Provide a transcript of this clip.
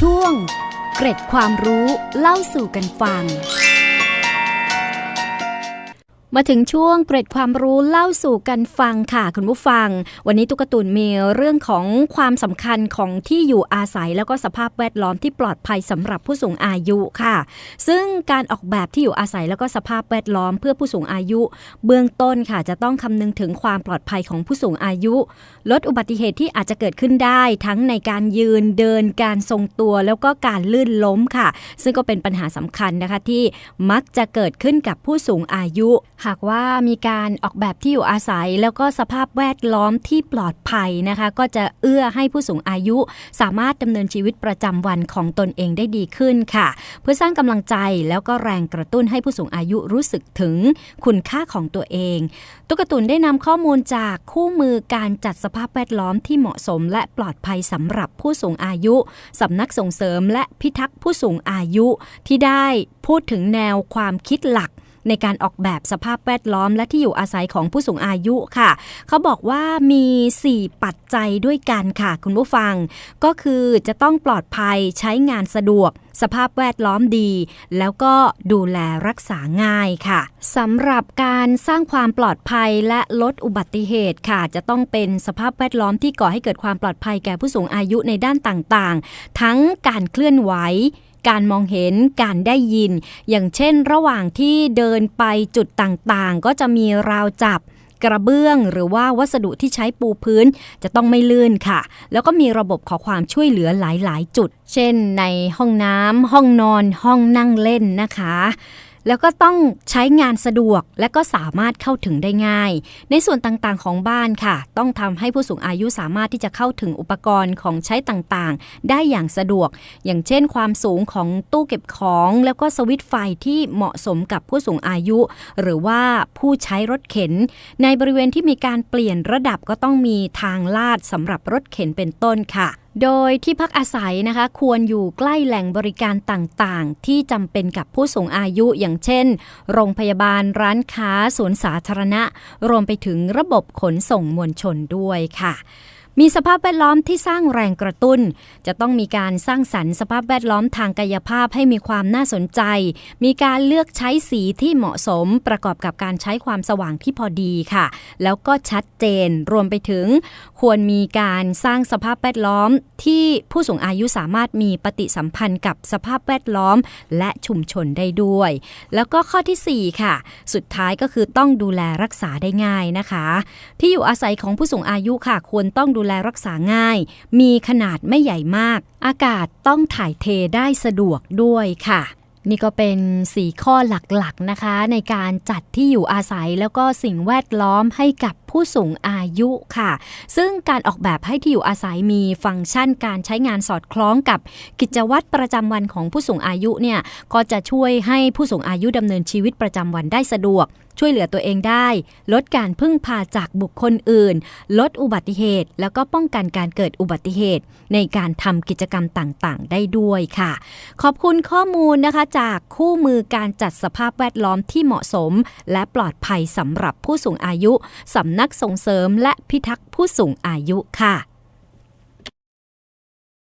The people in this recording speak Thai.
ช่วง เกร็ดความรู้เล่าสู่กันฟัง มาถึงช่วงเกร็ดความรู้เล่าสู่กันฟังค่ะคุณผู้ฟัง วันนี้ตุ๊กตุนมีเรื่องของความสำคัญของที่อยู่อาศัย แล้วก็สภาพแวดล้อมที่ปลอดภัยสำหรับผู้สูงอายุค่ะ ซึ่งการออกแบบที่อยู่อาศัยแล้วก็สภาพแวดล้อมเพื่อผู้สูงอายุ เบื้องต้นค่ะจะต้องคำนึงถึงความปลอดภัยของผู้สูงอายุ ลดอุบัติเหตุที่อาจจะเกิดขึ้นได้ ทั้งในการยืนเดินการทรงตัวแล้วก็การลื่นล้มค่ะ ซึ่งก็เป็นปัญหาสำคัญนะคะที่มักจะเกิดขึ้นกับผู้สูงอายุหากว่ามีการออกแบบที่อยู่อาศัย แล้วก็สภาพแวดล้อมที่ปลอดภัยนะคะ ก็จะเอื้อให้ผู้สูงอายุ สามารถดำเนินชีวิตประจำวันของตนเองได้ดีขึ้นค่ะ เพื่อสร้างกำลังใจแล้วก็แรงกระตุ้นให้ผู้สูงอายุรู้สึกถึงคุณค่าของตัวเอง ตุ๊กตุนได้นำข้อมูลจากคู่มือการจัดสภาพแวดล้อมที่เหมาะสม และปลอดภัยสำหรับผู้สูงอายุสำนักส่งเสริม และพิทักษ์ผู้สูงอายุที่ได้พูดถึงแนวความคิดหลัก ในการออกแบบสภาพแวดล้อมและที่อยู่อาศัยของผู้สูงอายุค่ะ เขาบอกว่ามี 4 ปัจจัยด้วยกันค่ะ คุณผู้ฟัง ก็คือจะต้องปลอดภัยใช้งานสะดวกสภาพแวดล้อมดี แล้วก็ดูแลรักษาง่ายค่ะสำหรับการสร้างความปลอดภัยและลดอุบัติเหตุค่ะ จะต้องเป็นสภาพแวดล้อมที่ก่อให้เกิดความปลอดภัยแก่ผู้สูงอายุในด้านต่างๆ ทั้งการเคลื่อนไหว การมองเห็นการได้ยิน อย่างเช่นระหว่างที่เดินไปจุดต่างๆ ก็จะมีราวจับกระเบื้องหรือว่าวัสดุที่ใช้ปูพื้นจะต้องไม่ลื่นค่ะ แล้วก็มีระบบขอความช่วยเหลือหลาย ๆ จุด เช่นในห้องน้ำห้องนอนห้องนั่งเล่นนะคะ แล้วก็ต้องใช้งานสะดวกและก็สามารถเข้าถึงได้ง่าย ในส่วนต่างๆของบ้านค่ะ ต้องทำให้ผู้สูงอายุสามารถที่จะเข้าถึงอุปกรณ์ของใช้ต่างๆ ได้อย่างสะดวก อย่างเช่น ความสูงของตู้เก็บของ แล้วก็สวิตไฟที่เหมาะสมกับผู้สูงอายุ หรือว่าผู้ใช้รถเข็น ในบริเวณที่มีการเปลี่ยนระดับก็ต้องมีทางลาดสำหรับรถเข็นเป็นต้นค่ะ โดยที่พักอาศัยนะคะ ควรอยู่ใกล้แหล่งบริการต่างๆ ที่จำเป็นกับผู้สูงอายุอย่างเช่น โรงพยาบาลร้านค้าสวนสาธารณะ รวมไปถึงระบบขนส่งมวลชนด้วยค่ะ มีสภาพแวดล้อมที่สร้างแรงกระตุ้น จะต้องมีการสร้างสรรค์สภาพแวดล้อมทางกายภาพให้มีความน่าสนใจ มีการเลือกใช้สีที่เหมาะสม ประกอบกับการใช้ความสว่างที่พอดีค่ะ แล้วก็ชัดเจนรวมไปถึง ควรมีการสร้างสภาพแวดล้อมที่ผู้สูงอายุสามารถมีปฏิสัมพันธ์กับสภาพแวดล้อม และชุมชนได้ด้วย แล้วก็ข้อทีสี่4 ค่ะ สุดท้ายก็คือต้องดูแลรักษาได้ง่ายนะคะ ที่อยู่อาศัยของผู้สูงอายุค่ะ ควรต้องดูแลรักษาง่าย มีขนาดไม่ใหญ่มาก อากาศต้องถ่ายเทได้สะดวกด้วยค่ะ นี่ก็เป็น 4 ข้อหลักๆนะคะ ในการจัดที่อยู่อาศัยแล้วก็สิ่งแวดล้อมให้กับผู้สูงอายุค่ะ ซึ่งการออกแบบให้ที่อยู่อาศัยมีฟังก์ชันการใช้งานสอดคล้องกับกิจวัตรประจำวันของผู้สูงอายุเนี่ยก็จะช่วยให้ผู้สูงอายุดำเนินชีวิตประจำวันได้สะดวก ช่วยเหลือตัวเองได้ ลดการพึ่งพาจากบุคคลอื่น ลดอุบัติเหตุ แล้วก็ป้องกันการเกิดอุบัติเหตุ ในการทำกิจกรรมต่างๆ ได้ด้วยค่ะ ขอบคุณข้อมูลนะคะจากคู่มือการจัดสภาพแวดล้อมที่เหมาะสม และปลอดภัยสำหรับผู้สูงอายุสำนักส่งเสริมและพิทักษ์ผู้สูงอายุค่ะ